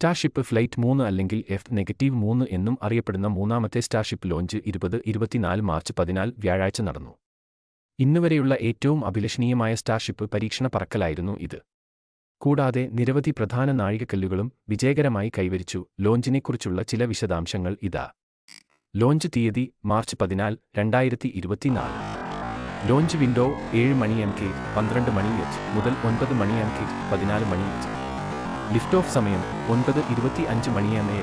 Starship flight മൂന്ന് അല്ലെങ്കിൽ F negative മൂന്ന് എന്നും അറിയപ്പെടുന്ന മൂന്നാമത്തെ സ്റ്റാർഷിപ്പ് ലോഞ്ച് ഇരുപത് ഇരുപത്തിനാല് മാർച്ച് പതിനാല് വ്യാഴാഴ്ച നടന്നു. ഇന്നുവരെയുള്ള ഏറ്റവും അഭിലഷണീയമായ സ്റ്റാർഷിപ്പ് പരീക്ഷണ പറക്കലായിരുന്നു ഇത്. കൂടാതെ നിരവധി പ്രധാന നാഴികക്കല്ലുകളും വിജയകരമായി കൈവരിച്ചു. ലോഞ്ചിനെക്കുറിച്ചുള്ള ചില വിശദാംശങ്ങൾ ഇതാ. ലോഞ്ച് തീയതി മാർച്ച് പതിനാല് രണ്ടായിരത്തി ഇരുപത്തിനാല് ലോഞ്ച് വിൻഡോ ഏഴ് മണി എം കെ പന്ത്രണ്ട് മണി എച്ച് മുതൽ ഒൻപത് മണി എം കെ പതിനാല് മണി എച്ച്. ലിഫ്റ്റ് ഓഫ് സമയം ഒൻപത് ഇരുപത്തി അഞ്ച് മണിയാണ്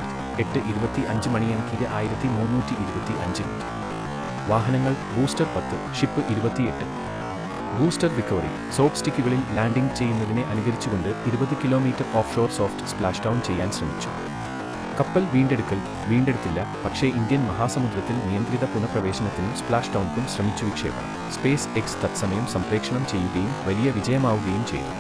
എട്ട് ഇരുപത്തി അഞ്ച് മണിയാണ് കീഴ് ആയിരത്തി മുന്നൂറ്റി ഇരുപത്തി അഞ്ച് വാഹനങ്ങൾ ബൂസ്റ്റർ പത്ത് ഷിപ്പ് ഇരുപത്തിയെട്ട്. ബൂസ്റ്റർ റിക്കവറി സോപ്പ് സ്റ്റിക്കുകളിൽ ലാൻഡിംഗ് ചെയ്യുന്നതിനെ അനുകരിച്ചുകൊണ്ട് ഇരുപത് kilometre offshore soft splash down ചെയ്യാൻ ശ്രമിച്ചു. കപ്പൽ വീണ്ടെടുക്കൽ വീണ്ടെടുത്തില്ല പക്ഷേ ഇന്ത്യൻ മഹാസമുദ്രത്തിൽ നിയന്ത്രിത പുനഃപ്രവേശനത്തിനും സ്പ്ലാഷ് ഡൗൺക്കും ശ്രമിച്ചു വിക്ഷേപണം. സ്പേസ് എക്സ് തത്സമയം സംപ്രേക്ഷണം ചെയ്യുകയും വലിയ വിജയമാവുകയും ചെയ്തു.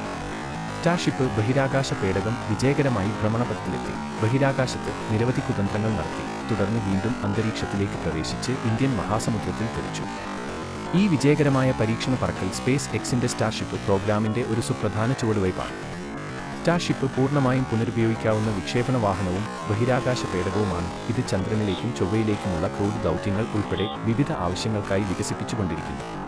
സ്റ്റാർഷിപ്പ് ബഹിരാകാശ പേടകം വിജയകരമായി ഭ്രമണപഥത്തിലെത്തി. ബഹിരാകാശത്ത് നിരവധി കുതന്ത്രങ്ങൾ നടത്തി. തുടർന്ന് വീണ്ടും അന്തരീക്ഷത്തിലേക്ക് പ്രവേശിച്ച് ഇന്ത്യൻ മഹാസമുദ്രത്തിൽ തെളിച്ചു ഈ വിജയകരമായ പരീക്ഷണ പറക്കൽ സ്പേസ് എക്സിന്റെ സ്റ്റാർഷിപ്പ് പ്രോഗ്രാമിന്റെ ഒരു സുപ്രധാന ചുവടുവയ്പാണ് സ്റ്റാർഷിപ്പ് പൂർണമായും പുനരുപയോഗിക്കാവുന്ന വിക്ഷേപണ വാഹനവും ബഹിരാകാശ പേടകവുമാണ്. ഇത് ചന്ദ്രനിലേക്കും ചൊവ്വയിലേക്കുമുള്ള ക്രൂഡ് ദൗത്യങ്ങൾ ഉൾപ്പെടെ വിവിധ ആവശ്യങ്ങൾക്കായി വികസിപ്പിച്ചുകൊണ്ടിരിക്കുന്നു.